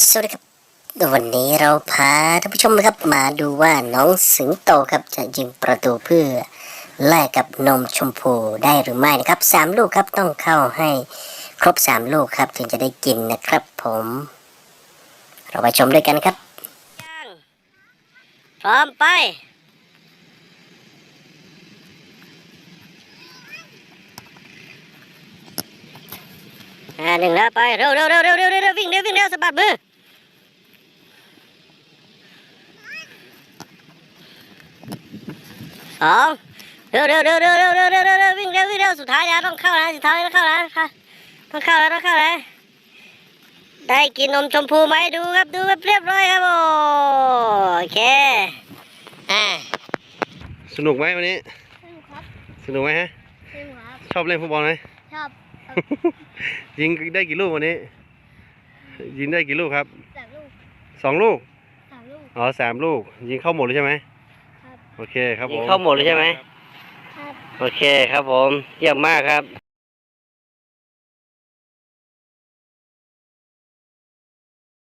สวัสดีครับ วันนี้เราพาท่านผู้ชมนะครับมาดูว่าน้องสิงโตครับจะยิงประตูเพื่อแลกกับนมชมพูได้หรือไม่นะครับสามลูกครับต้องเข้าให้ครบสามลูกครับถึงจะได้กินนะครับผม เราไปชมด้วยกันครับพร้อมไป อ่าหนึ่งแล้วไปเร็วเร็วเร็วเร็วเร็วเร็ววิ่งเร็ววิ่งเร็วสะบัดมือสองเร็วเร็วเร็วเร็วเร็วเร็วเร็วเร็วเร็ววิ่งเร็ววิ่งเร็วสุดท้ายแล้วต้องเข้านะสุดท้ายต้องเข้านะค่ะต้องเข้าแล้วต้องเข้าแล้วได้กินนมชมพูไหมดูครับดูแบบเรียบร้อยครับโอ้โอเคอ่าสนุกไหมวันนี้สนุกครับสนุกไหมฮะสนุกครับชอบเล่นฟุตบอลไหมชอบ ยิงได้กี่ลูกวันนี้ ยิงได้กี่ลูกครับสามลูกสองลูกสามลูก อ๋อสามลูก ยิงเข้าหมดเลยใช่ไหมครับ โอเคครับผยิงมเข้าหมดเลยใช่ไหมครับ โอเคครับผม เยี่ยมมากครับ